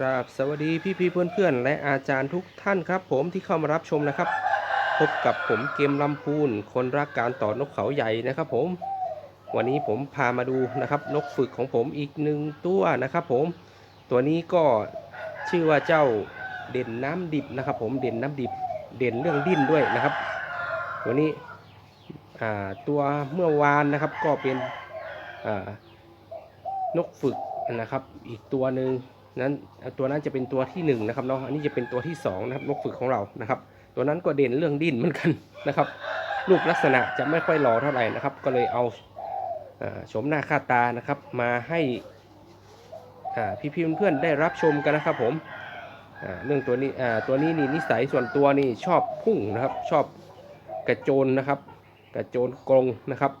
ครับสวัสดีพี่พี่เพื่อนเพื่อนและอาจารย์ทุกท่านครับ ผมที่เข้ามารับชมนะครับ พบกับผมเกมลำพูนคนรักการต่อนกเขาใหญ่นะครับ ผม วันนี้ผมพามาดูนะครับ นกฝึกของผมอีกหนึ่งตัวนะครับ ผม ตัวนี้ก็ชื่อว่าเจ้าเด่นน้ำดิบนะครับ ผมเด่นน้ำดิบเด่นเรื่องดิ้นด้วยนะครับ ตัวนี้ตัวเมื่อวานนะครับก็เป็นนกฝึกนะครับ อีกตัวหนึ่ง นั้นตัวนั้นจะเป็นตัวที่หนึ่งนะครับเนาะอันนี้จะเป็นตัวที่สองนะครับนกฝึกของเรานะครับ ตัวนั้นก็เด่นเรื่องดิ้นเหมือนกันนะครับรูปลักษณะจะไม่ค่อยหล่อเท่าไหร่นะครับ ก็เลยเอาอ่าโฉมหน้าค่าตานะครับ มาให้พี่ๆเพื่อนๆได้รับชมกันนะครับผมเรื่องตัวนี้ตัวนี้นี่นิสัยส่วนตัวนี่ชอบพุ่งนะครับ ชอบกระโจนนะครับ กระโจนกรงนะครับ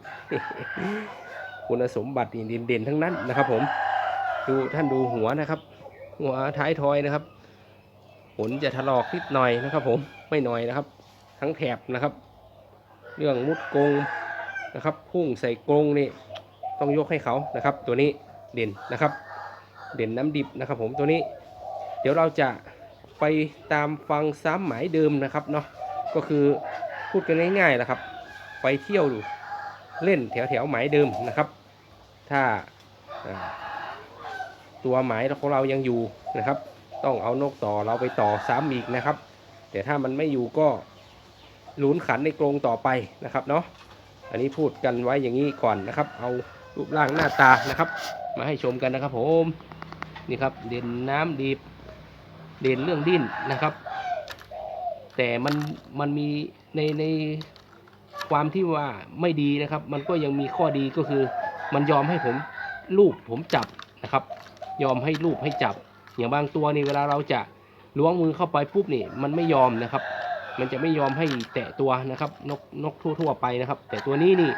คุณสมบัติเด่นๆทั้งนั้นนะครับผมดูท่านดูหัวนะครับ หัวท้ายทอยนะครับขนจะถลอกนิดหน่อยนะครับ ผมไม่หน่อยนะครับ ทั้งแถบนะครับ เรื่องมุดกงนะครับ พุ่งใส่กงนี่ต้องยกให้เขานะครับ ตัวนี้เด่นนะครับ เด่นน้ำดิบนะครับ ผมตัวนี้ เดี๋ยวเราจะไปตามฟังซ้ำหมายเดิมนะครับเนาะก็คือพูดกันง่ายๆแหะครับ ไปเที่ยวดูเล่นแถวแถวๆหมายเดิมนะครับ ถ้า ตัวหมายของเรายังอยู่นะครับ ต้องเอานกต่อเราไปต่อซ้ำอีกนะครับ แต่ถ้ามันไม่อยู่ก็ลุ้นขันในกรงต่อไปนะครับเนาะอันนี้พูดกันไว้อย่างนี้ก่อนนะครับ เอารูปร่างหน้าตานะครับ มาให้ชมกันนะครับผมนี่ครับเด่นน้ำดีบเด่นเรื่องดิ้นนะครับ แต่มันมันมีในในความที่ว่าไม่ดีนะครับ มันก็ยังมีข้อดีก็คือ มันยอมให้ผมลูบผมจับนะครับ ยอมให้ลูบให้จับ อย่างบางตัวนี่เวลาเราจะล้วงมือเข้าไปปุ๊บนี่มันไม่ยอมนะครับ มันจะไม่ยอมให้แตะตัวนะครับ นกนกทั่วๆไปนะครับ แต่ตัวนี้นี่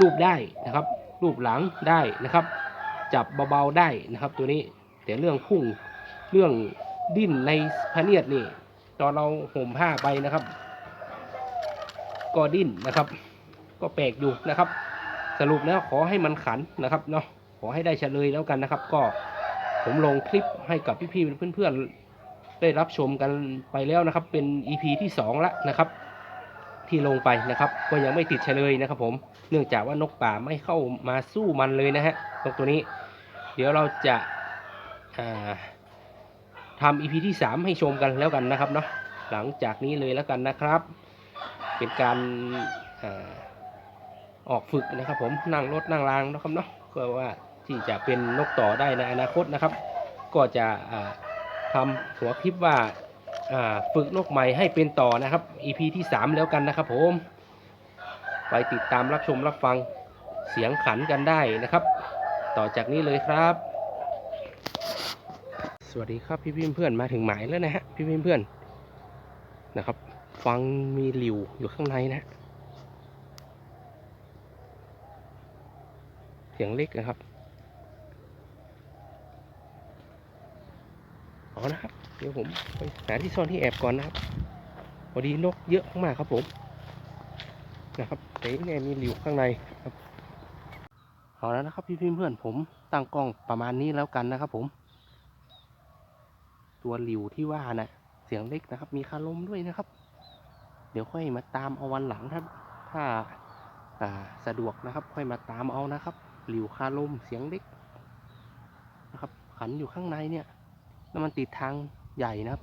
ลูบได้นะครับลูบหลังได้นะครับ จับเบาๆได้นะครับ ตัวนี้แต่เรื่องพุ่งเรื่องดิ้นในพะเนียดนี่ตอนเราห่มผ้าไปนะครับ ก็ดิ้นนะครับ ก็แปลกอยู่นะครับ สรุปแล้วขอให้มันขันนะครับเนาะขอให้ได้เฉลยแล้วกันนะครับ ก็ ผมลงคลิปให้กับพี่ๆเพื่อนๆได้รับชมกันไปแล้วนะครับ เป็น EP ที่2ละนะครับ ที่ลงไปนะครับ ก็ยังไม่ติดเฉลยนะครับ ผมเนื่องจากว่านกป่าไม่เข้ามาสู้มันเลยนะฮะนกตัวนี้ เดี๋ยวเราจะาทำ EP ที่ 3 ให้ชมกันแล้วกันนะครับเนาะหลังจากนี้เลยแล้วกันนะครับ เป็นการออกฝึกนะครับ ผมนั่งรถนั่งรางนะครับเนาะเพื่อว่า ที่จะเป็นนกต่อได้ในอนาคตนะครับ ก็จะอ่าทำหัวคลิปว่าฝึกนกใหม่ให้เป็นต่อนะครับ EP ที่ 3 แล้วกันนะครับผมไปติดตามรับชมรับฟังเสียงขันกันได้นะครับ ต่อจากนี้เลยครับ สวัสดีครับพี่พี่เพื่อนมาถึงหมายแล้วนะฮะพี่พี่เพื่อนนะครับ ฟังมีหลิวอยู่ข้างในนะเสียงเล็กนะครับ เอานะครับ เดี๋ยวผมไปหาที่ซ่อนที่แอบก่อนนะครับพอดีนกเยอะมากครับผมนะครับแต่ยังไงมีหลิวข้างในครับเอาแล้วนะครับพี่เพื่อนผมตั้งกล้องประมาณนี้แล้วกันนะครับ ผม ตัวหลิวที่ว่านะเสียงเล็กนะครับ มีคาลมด้วยนะครับ เดี๋ยวค่อยมาตามเอาวันหลังถ้าถ้าอ่าสะดวกนะครับ ค่อยมาตามเอานะครับ หลิวคาลมเสียงเล็กนะครับ ขันอยู่ข้างในเนี่ย แล้วมันติดทางใหญ่นะครับ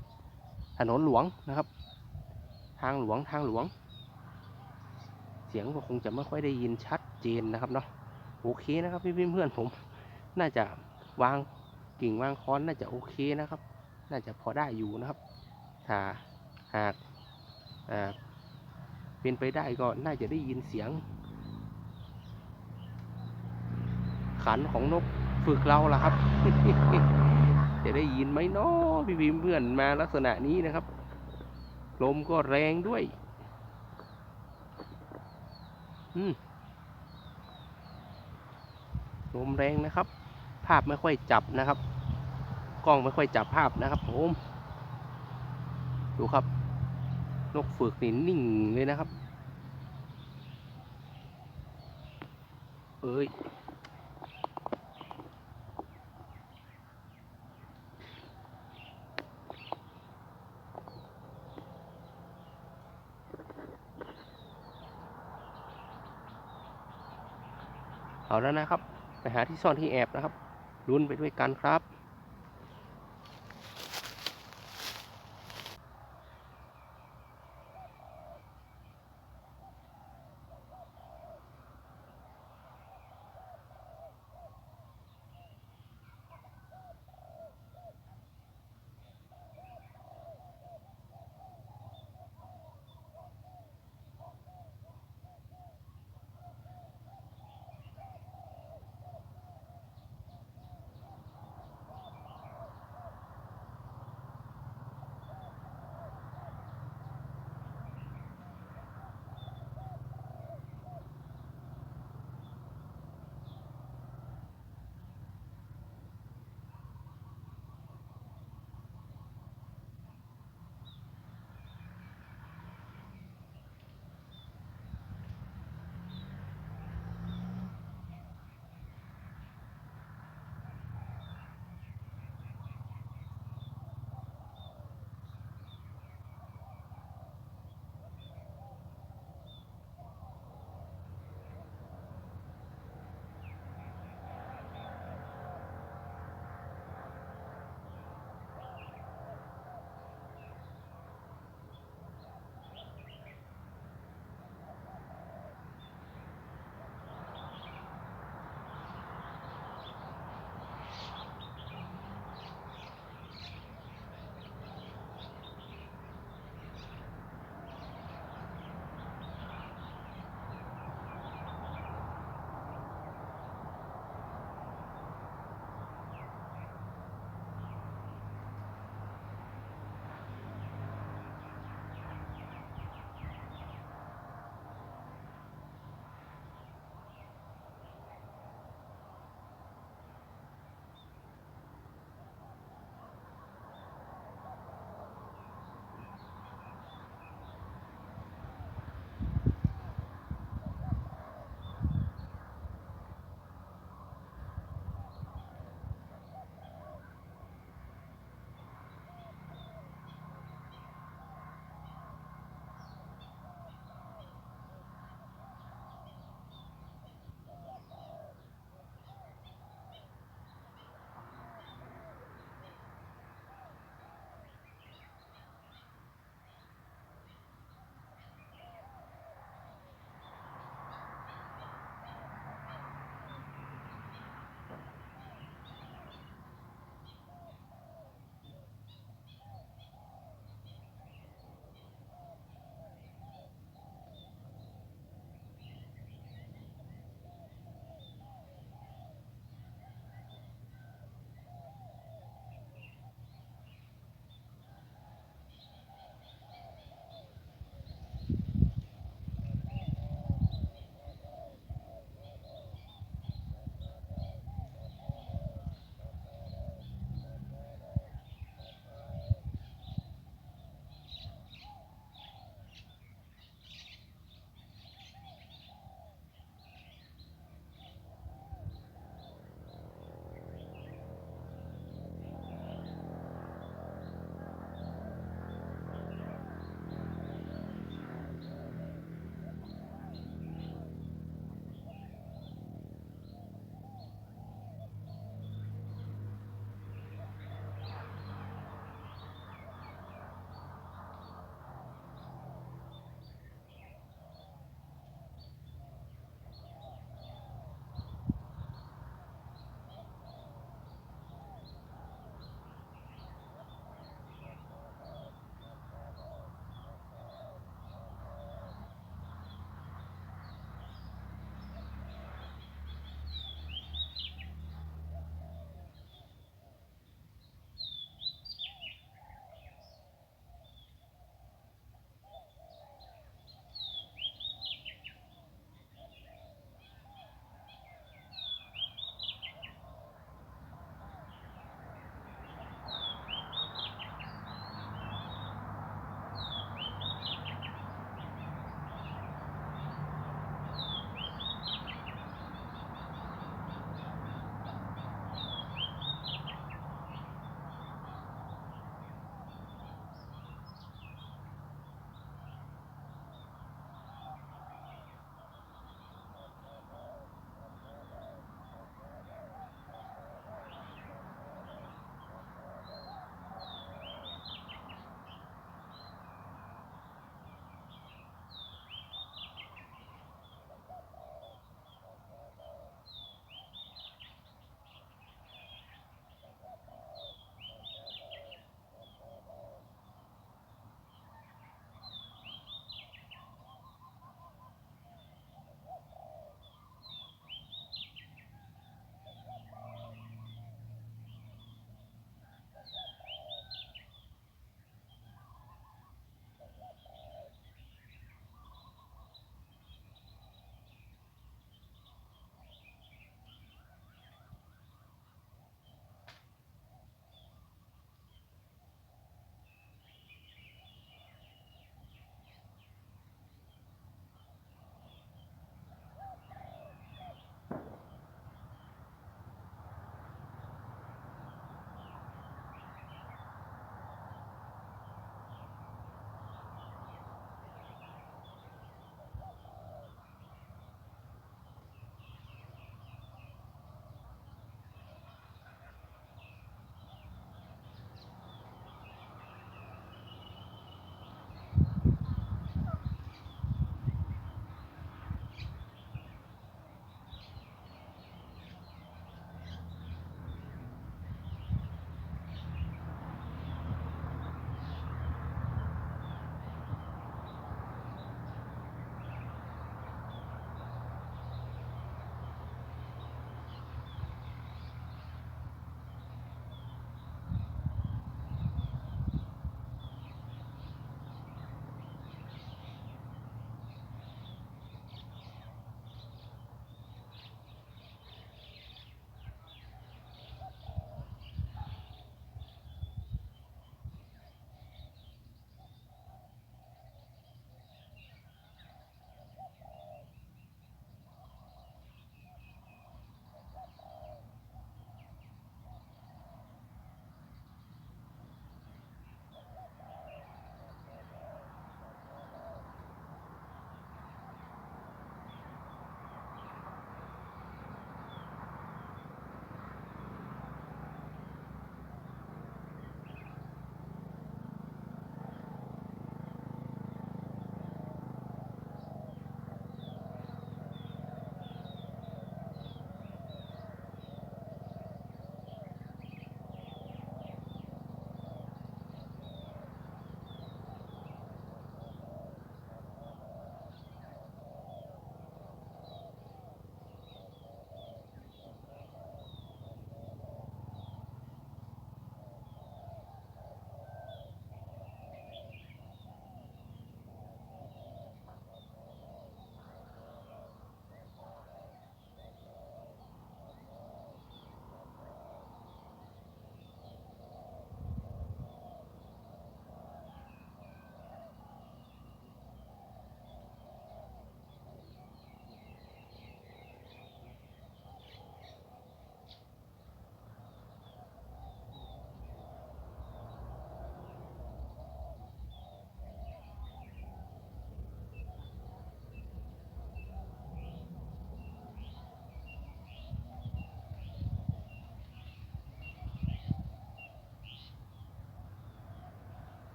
ถนนหลวงนะครับ ทางหลวงทางหลวง เสียงก็คงจะไม่ค่อยได้ยินชัดเจนนะครับเนาะโอเคนะครับพี่เพื่อนๆผม น่าจะวางกิ่งวางค้อนน่าจะโอเคนะครับ น่าจะพอได้อยู่นะครับถ้าหากอ่าเป็นไปได้ก็น่าจะได้ยินเสียง ขันของนกฝึกเราล่ะครับ จะได้ยินไหมเนาะพี่พิมเพื่อนมาลักษณะนี้นะครับ ลมก็แรงด้วย อืมลมแรงนะครับ ภาพไม่ค่อยจับนะครับ กล้องไม่ค่อยจับภาพนะครับผมดูครับ นกฝึกนี่นิ่งเลยนะครับ เอ้ย เอาแล้วนะครับ ไปหาที่ซ่อนที่แอบนะครับลุ้นไปด้วยกันครับ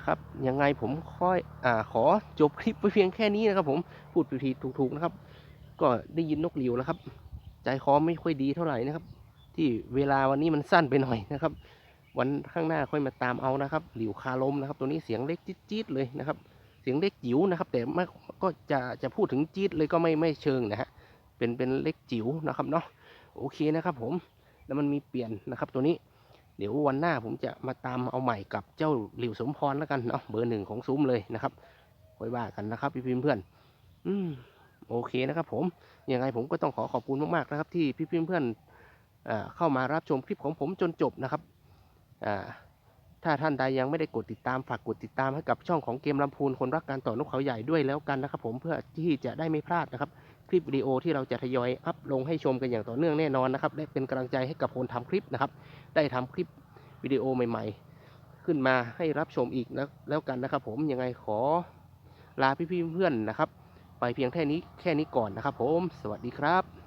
นะครับ ยังไงผมค่อยอ่าขอจบคลิปไปเพียงแค่นี้นะครับ ผมพูดผิดถูกๆนะครับ ก็ได้ยินนกหลิวนะครับ ใจคอไม่ค่อยดีเท่าไหร่นะครับ ที่เวลาวันนี้มันสั้นไปหน่อยนะครับ วันข้างหน้าค่อยมาตามเอานะครับ หลิวคาลมนะครับ ตัวนี้เสียงเล็กจี๊ดๆเลยนะครับ เสียงเล็กจิ๋วนะครับ แต่ไม่ก็จะจะพูดถึงจี๊ดเลยก็ไม่ไม่เชิงนะฮะเป็นเป็นเล็กจิ๋วนะครับเนาะโอเคนะครับ ผมแล้วมันมีเปลี่ยนนะครับตัวนี้ เดี๋ยววันหน้าผมจะมาตามเอาใหม่กับเจ้าหลิวสมพรแล้วกันเนาะเบอร์หนึ่งของซุ้มเลยนะครับค่อยว่ากันนะครับพี่พิมเพื่อน อืมโอเคนะครับ ผมยังไงผมก็ต้องขอขอบคุณมากๆนะครับ ที่พี่พิมเพื่อนอ่าเข้ามารับชมคลิปของผมจนจบนะครับถ้าท่านใดยังไม่ได้กดติดตามฝากกดติดตามให้กับช่องของเกมลำพูนคนรักการต่อนกเขาใหญ่ด้วยแล้วกันนะครับ ผมเพื่อที่จะได้ไม่พลาดนะครับ คลิปวิดีโอที่เราจะทยอยอัพลงให้ชมกันอย่างต่อเนื่องแน่นอนนะครับและเป็นกำลังใจให้กับคนทำคลิปนะครับ ได้ทำคลิปวิดีโอใหม่ๆ ขึ้นมาให้รับชมอีกแล้วแล้วกันนะครับ ผมยังไงขอลาพี่ๆเพื่อนนะครับ ไปเพียงแค่นี้แค่นี้ก่อนนะครับ ผม สวัสดีครับ